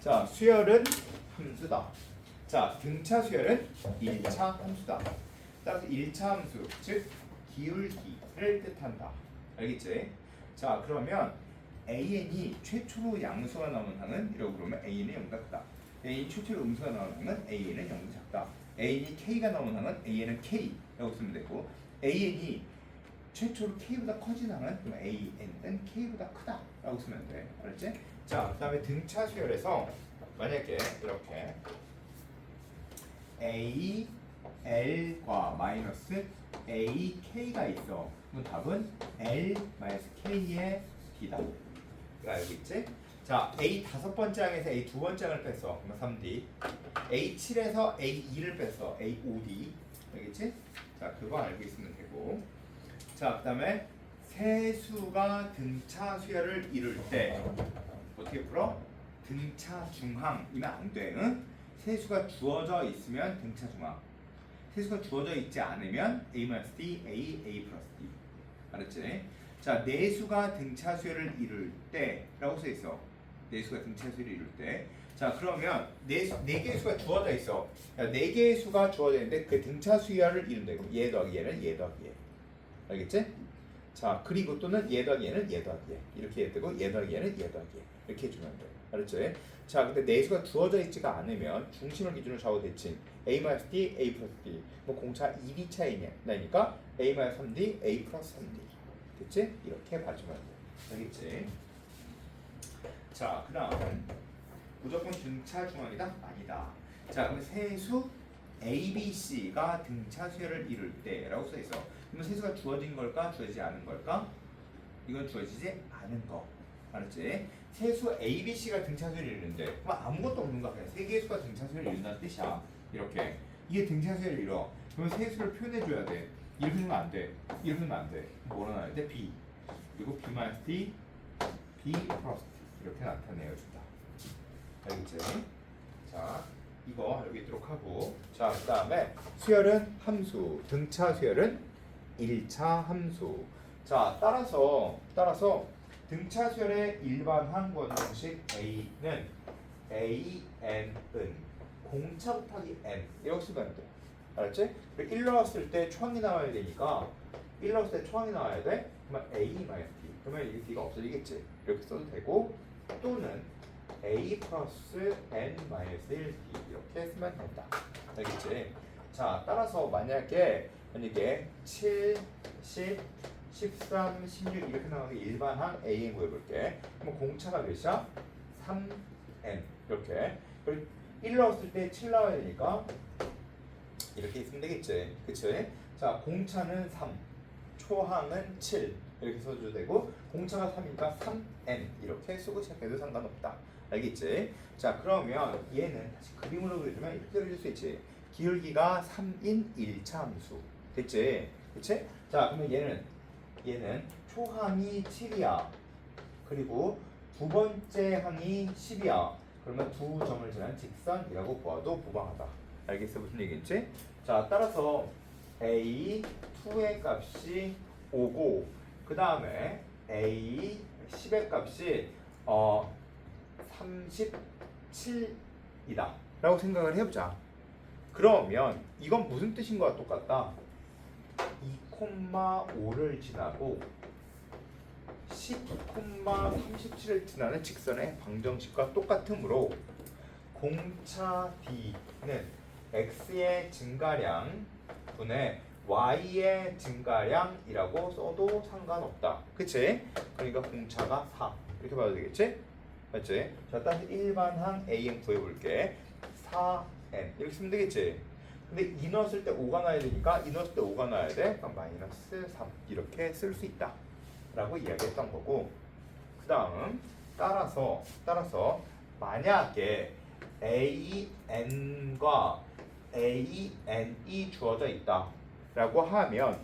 자, 수열은 함수다. 자, 등차 수열은 1차 함수다. 따라서 1차 함수, 즉 기울기를 뜻한다. 알겠지? 자, 그러면 AN이 최초로 양수가 나오는 항은 이라고 그러면 AN은 0보다 크다. AN이 최초로 음수가 나오는 항은 AN은 0보다 작다. AN이 K가 나오는 항은 AN은 K라고 쓰면 되고 AN이 최초로 K보다 커진 항은 그럼 AN은 K보다 크다라고 쓰면 돼. 알았지? 자, 그다음에 등차 수열에서 만약에 이렇게 A L과 마이너스 A K가 있어. 그럼 답은 L 마이너스 K의 D다. 이거 알고 있지? 자, A 다섯 번째 항에서 A 두 번째 항을 뺐어. 그러면 3D. A 7에서 A 2를 뺐어. A 5D. 알겠지? 자, 그거 알고 있으면 되고. 자, 그 다음에 세수가 등차 수열을 이룰 때 어떻게 풀어? 등차 중항이면 안 돼. 응? 세수가 주어져 있으면 등차 중항. 세수가 주어져 있지 않으면 A-D, A, A 플러스 D. 알았지? 자, 내수가 등차 수열을 이룰 때라고 써 있어. 내수가 등차 수열을 이룰 때. 자, 그러면 네, 네 개의 수가 주어져 있어. 야, 네 개의 수가 주어져 있는데 그 등차 수열을 이룬다. 얘 더하기 얘는 얘 더하기 얘. 알겠지? 자, 그리고 또는 얘 더하기 얘는 얘 더하기 얘. 이렇게 해야 되고 얘 더하기 얘는 얘 더하기 얘. 이렇게 해주면 돼. 알았지? 자, 근데 내수가 주어져 있지가 않으면 중심을 기준으로 좌우 대칭 a 마이너스 d, a 플러스 d. 뭐 공차 1이 차이냐? 나니까 a 마이너스 3d, a 플러스 3d. 됐지? 이렇게 봐주면 돼. 알겠지? 자, 그다음 무조건 등차 중앙이다? 아니다. 자, 그럼 세수 A, B, C가 등차 수열을 이룰 때라고 써 있어. 그러면 세수가 주어진 걸까? 주어지지 않은 걸까? 이건 주어지지 않은 거. 알았지? 세수 A, B, C가 등차 수열을 이루는데 그럼 아무것도 없는 거야. 그냥 세 개의 수가 등차 수열을 이룬다는 뜻이야. 이렇게. 이게 등차 수열을 이뤄. 그러면 세수를 표현해 줘야 돼. 하면 안 돼. 하면 안 돼. 뭐로 나와야 돼? B. 그리고 B 마이너스 D, B 플러스 D. 이렇게 나타내어 준다. 알겠지? 자, 이거 알고 있도록 하고. 자, 그 다음에 수열은 함수, 등차 수열은 1차 함수. 자, 따라서 따라서 등차 수열의 일반 항원 공식 A는 A, N은 공차 곱하기 N. 이렇게 쓰면 돼. 알았지? 1 넣었을 때 초항이 나와야 되니까 1 넣었을 때 초항이 나와야 돼? 그러면 A 마이너스 D. 그러면 이 D가 없어지겠지? 이렇게 써도 되고 또는 a 플러스 n 마이너스 1 d 이렇게 쓰면 된다. 알겠지? 자, 따라서 만약에 만약에 7, 10, 13, 16 이렇게 나오는 일반항 a인 구해볼게. 그럼 공차가 몇이야? 3n 이렇게. 그리고 1 넣었을 때 7 나와야 되니까 이렇게 있으면 되겠지. 그치? 자, 공차는 3, 초항은 7 이렇게 써줘도 되고 공차가 3이니까 3n 이렇게 쓰고 시작해도 상관없다. 알겠지? 자 그러면 얘는 다시 그림으로 그려주면 이렇게 그려줄 수 있지. 기울기가 3인 1차 함수. 됐지? 그치? 자 그러면 얘는 얘는 초항이 7이야. 그리고 두 번째 항이 10이야. 그러면 두 점을 지난 직선이라고 보아도 무방하다. 알겠어? 무슨 얘기인지? 자 따라서 a 2의 값이 5고 그 다음에 a 10의 값이 어 37이다 라고 생각을 해보자 그러면 이건 무슨 뜻인 거와 똑같다 2,5를 지나고 10,37을 지나는 직선의 방정식과 똑같으므로 공차 D는 x의 증가량 분의 y의 증가량이라고 써도 상관없다. 그치? 그러니까 공차가 4 이렇게 봐도 되겠지? 맞지? 자, 따라서 일반항 AN 구해볼게. 4N 이렇게 쓰면 되겠지? 근데 이 넣었을 때 5가 나야 되니까 이 넣었을 때 5가 나야 돼. 그럼 마이너스 3 이렇게 쓸 수 있다. 라고 이야기했던 거고 그 다음 따라서 따라서 만약에 AN과 AN이 주어져 있다 라고 하면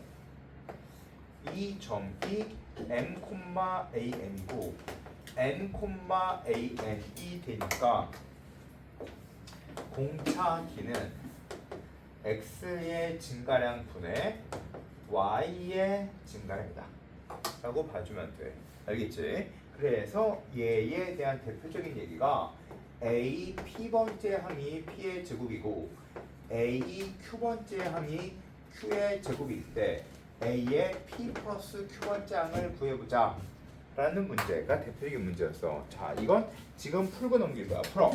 이 점이 N, AN이고 N, AN이 되니까 공차기는 X의 증가량 분의 Y의 증가량이다. 라고 봐주면 돼. 알겠지? 그래서 얘에 대한 대표적인 얘기가 A P 번째 항이 P의 제곱이고 A Q 번째 항이 Q의 제곱일 때 A의 P 플러스 Q 번째 항을 구해보자 라는 문제가 대표적인 문제였어. 자 이건 지금 풀고 넘길 거야 풀어